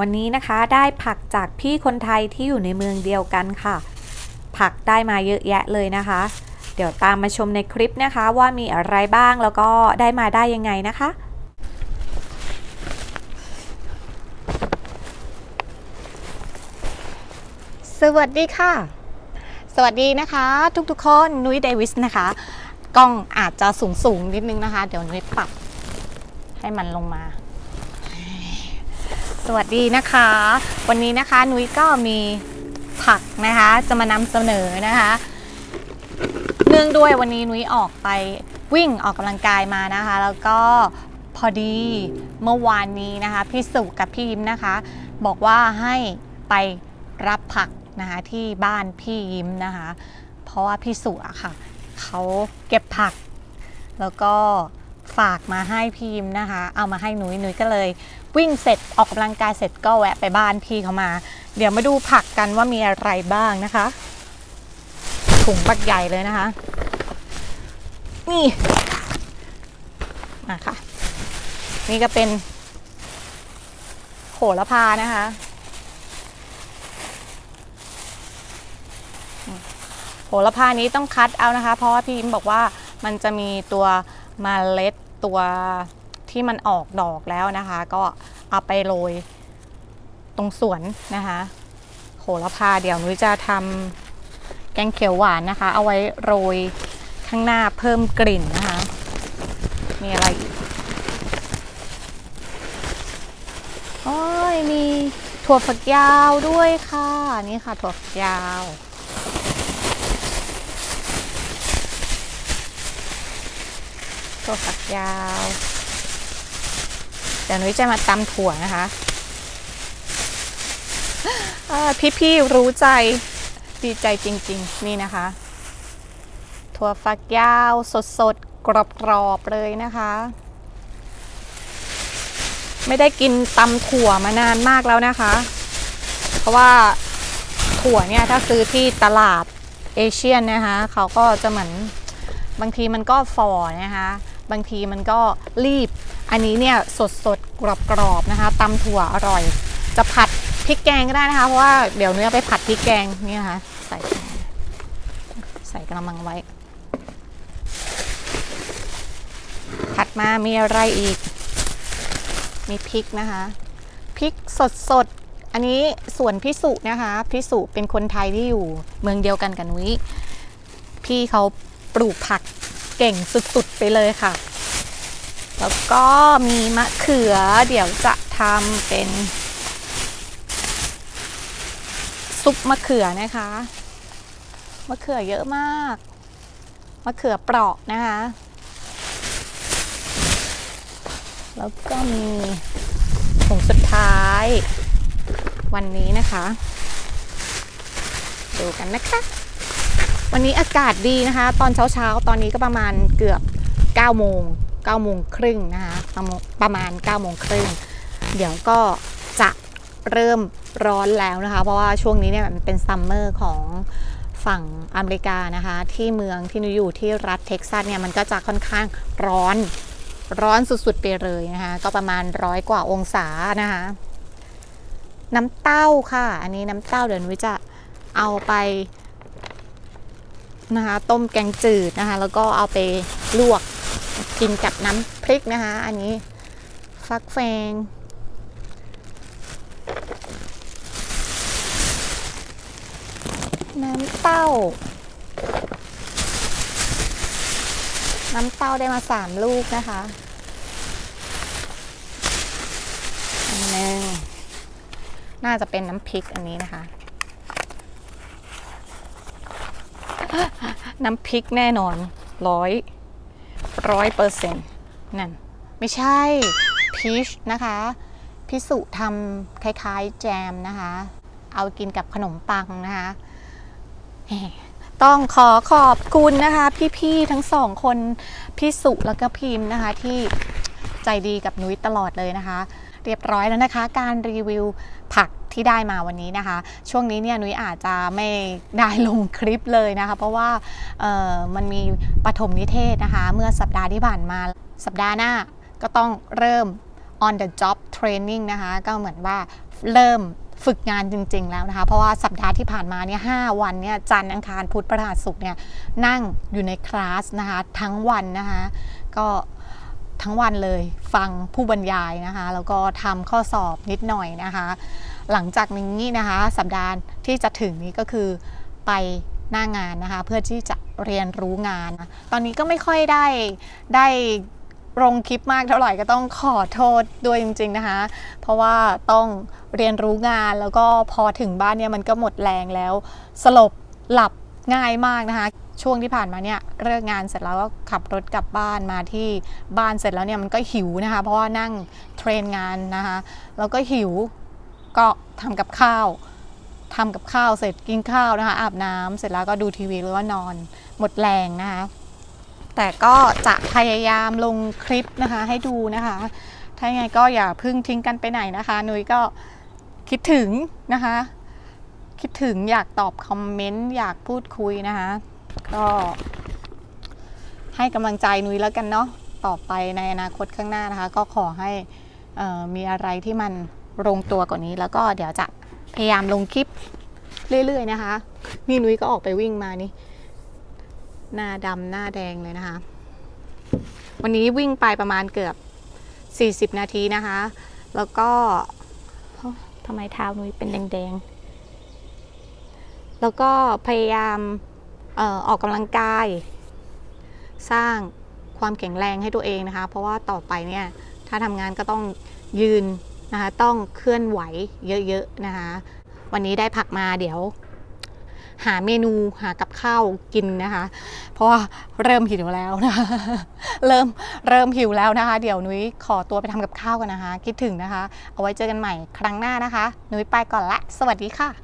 วันนี้นะคะได้ผักจากพี่คนไทยที่อยู่ในเมืองเดียวกันค่ะ ผักได้มาเยอะแยะเลยนะคะ เดี๋ยวตามมาชมในคลิปนะคะว่ามีอะไรบ้างแล้วก็ได้มาได้ยังไงนะคะ สวัสดีค่ะ สวัสดีนะคะ ทุกๆคนนุ้ยเดวิสนะคะ กล้องอาจจะสูงสูงนิดนึงนะคะ เดี๋ยวนุ้ยปรับให้มันลงมา สวัสดีนะคะ วันนี้นะคะนุ้ยก็มีผักนะคะ จะมานำเสนอนะคะ เนื่องด้วยวันนี้นุ้ยออกไปวิ่งออกกำลังกายมานะคะ แล้วก็พอดีเมื่อวานนี้นะคะ พี่สุกับพี่ยิ้มนะคะ บอกว่าให้ไปรับผักนะคะที่บ้านพี่ยิ้มนะคะ เพราะว่าพี่สุอะค่ะเขาเก็บผัก แล้วก็ ฝากมาให้พี่ยิ้มนะคะ เอามาให้หนุยหนุยก็เลย วิ่งเสร็จออกกำลังกายเสร็จก็แวะไปบ้านพี่เขามา เดี๋ยวมาดูผักกันว่ามีอะไรบ้างนะคะถุงบักใหญ่เลยนะคะ นี่มาค่ะนี่ก็เป็นโหระพานะคะโหระพานี้ต้องคัดเอานะคะ เพราะว่าพี่ยิ้มบอกว่ามันจะมีตัวมเมล็ด ตัวที่มันออกดอกแล้วนะคะ ก็เอาไปโรยตรงสวนนะคะโหระพาเดี๋ยวนุ้ยจะทำแกงเขียวหวานนะคะ เอาไว้โรยข้างหน้าเพิ่มกลิ่นนะคะ มีอะไรอีกโอ้ยมีถั่วฝักยาวด้วยค่ะ นี่ค่ะถั่วฝักยาว ถั่วฝักยาวเดี๋ยวนุ้ยจะมาตำถั่วนะคะเอ่พี่ๆรู้ใจดีใจจริง ๆ นี่นะคะ ถั่วฝักยาวสดๆ กรอบๆ เลยนะคะ ไม่ได้กินตำถั่วมานานมากแล้วนะคะ เพราะว่าถั่วเนี่ยถ้าซื้อที่ตลาดเอเชียนนะคะ เขาก็จะเหมือนบางทีมันก็ฝ่อนะคะ บางทีมันก็รีบ อันนี้เนี่ยสดสดๆกรอบๆนะคะตำถั่วอร่อย จะผัดพริกแกงก็ได้นะคะ เพราะว่าเดี๋ยวเนื้อไปผัดพริกแกงนี่นะคะใส่ใส่กระมังไว้ถัดมามีอะไรอีก มีพริกนะคะพริกสดสดอันนี้ส่วนพิสุนะคะพิสุเป็นคนไทยที่อยู่เมืองเดียวกันกับนุ้ยพี่เขาปลูกผัก เก่งสุดๆไปเลยค่ะ แล้วก็มีมะเขือเดี๋ยวจะทำเป็น ซุปมะเขือนะคะ มะเขือเยอะมาก มะเขือเปราะนะคะ แล้วก็มีถุงสุดท้าย วันนี้นะคะ ดูกันนะคะ วันนี้อากาศดีนะคะ ตอนเช้าๆ ตอนนี้ก็ประมาณเกือบ9โมง9โมงครึ่งนะคะประมาณประมาณ9โมงครึ่งเดี๋ยวก็จะเริ่มร้อนแล้วนะคะ เพราะว่าช่วงนี้เนี่ยมันเป็นซัมเมอร์ของฝั่งอเมริกานะคะ ที่เมืองที่นูอยู่ที่รัฐเท็กซัสเนี่ยมันก็จะค่อนข้างร้อนร้อนสุดๆไปเลยนะคะ ก็ประมาณร้อยกว่าองศานะคะ น้ำเต้าค่ะ อันนี้น้ำเต้าเดี๋ยวนุ้ยจะเอาไป นะคะ ต้มแกงจืดนะคะ แล้วก็เอาไปลวกกินกับน้ำพริกนะคะ อันนี้ฟักแฟง น้ำเต้า น้ำเต้าได้มาสามลูกนะคะอันหนึ่งน่าจะเป็นน้ำพริกอันนี้นะคะ น้ำพริกแน่นอนร้อยร้อยเปอร์เซ็นต์นั่น ไม่ใช่พีชนะคะ พิสุทำคล้ายๆแจมนะคะ เอากินกับขนมปังนะคะต้องขอขอบคุณนะคะ พี่ๆทั้งสองคนพี่สุแล้วก็พิมพ์นะคะ ที่ใจดีกับนุ้ยตลอดเลยนะคะ เรียบร้อยแล้วนะคะ การรีวิวผักที่ได้มาวันนี้นะคะ ช่วงนี้เนี่ยนุ้ยอาจจะไม่ได้ลงคลิปเลยนะคะ เพราะว่ามันมีปฐมนิเทศนะคะ เมื่อสัปดาห์ที่ผ่านมาสัปดาห์หน้าก็ต้องเริ่ม on the job training นะคะ ก็เหมือนว่าเริ่มฝึกงานจริง ๆ แล้วนะคะ เพราะว่าสัปดาห์ที่ผ่านมาเนี่ยหวันเนี่ยจันทร์อังคารพุธพฤหัสศุกร์เนี่ยนั่งอยู่ในคลาสนะคะ ทั้งวันนะคะ ก็ ทั้งวันเลย ฟังผู้บรรยายนะคะ แล้วก็ทำข้อสอบนิดหน่อยนะคะ หลังจากนี้นะคะสัปดาห์ที่จะถึงนี้ก็คือไปหน้างานนะคะ เพื่อที่จะเรียนรู้งาน ตอนนี้ก็ไม่ค่อยได้ได้ลงคลิปมากเท่าไหร่ก็ต้องขอโทษด้วยจริง ๆนะคะ เพราะว่าต้องเรียนรู้งานแล้วก็พอถึงบ้านเนี่ยมันก็หมดแรงแล้ว สลบหลับง่ายมากนะคะ ช่วงที่ผ่านมาเนี่ยเลิกงานเสร็จแล้วก็ขับรถกลับบ้านมาที่บ้านเสร็จแล้วเนี่ยมันก็หิวนะคะ เพราะว่านั่งเทรนงานนะคะแล้วก็หิวก็ทำกับข้าวทำกับข้าวเสร็จกินข้าวนะคะอาบน้ำเสร็จแล้วก็ดูทีวีแล้วก็นอนหมดแรงนะคะแต่ก็จะพยายามลงคลิปนะคะให้ดูนะคะ ถ้ายังไงก็อย่าเพึ่งทิ้งกันไปไหนนะคะนุ้ยก็คิดถึงนะคะ คิดถึงอยากตอบคอมเมนต์อยากพูดคุยนะคะ ก็ให้กำลังใจนุ้ยแล้วกันเนาะต่อไปในอนาคตข้างหน้านะคะ ก็ขอให้เอ่อมีอะไรที่มันลงตัวกว่านี้ แล้วก็เดี๋ยวจะพยายามลงคลิปเรื่อยๆนะคะ นี่นุ้ยก็ออกไปวิ่งมานี่ หน้าดำหน้าแดงเลยนะคะ วันนี้วิ่งไปประมาณเกือบ 40 นาทีนะคะ แล้วก็เฮ้ยทำไมเท้านุ้ยเป็นแดงๆ แล้วก็พยายามเอ่อ ออกกำลังกาย สร้างความแข็งแรงให้ตัวเองนะคะ เพราะว่าต่อไปเนี่ยถ้าทำงานก็ต้องยืนนะคะต้องเคลื่อนไหวเยอะๆนะคะ วันนี้ได้ผักมาเดี๋ยว หาเมนูหากับข้าวกินนะคะ เพราะว่าเริ่มหิวแล้วนะคะเริ่มเริ่มหิวแล้วนะคะ เดี๋ยวนุ้ยขอตัวไปทำกับข้าวกันนะคะ คิดถึงนะคะ เอาไว้เจอกันใหม่ครั้งหน้านะคะ นุ้ยไปก่อนละ สวัสดีค่ะ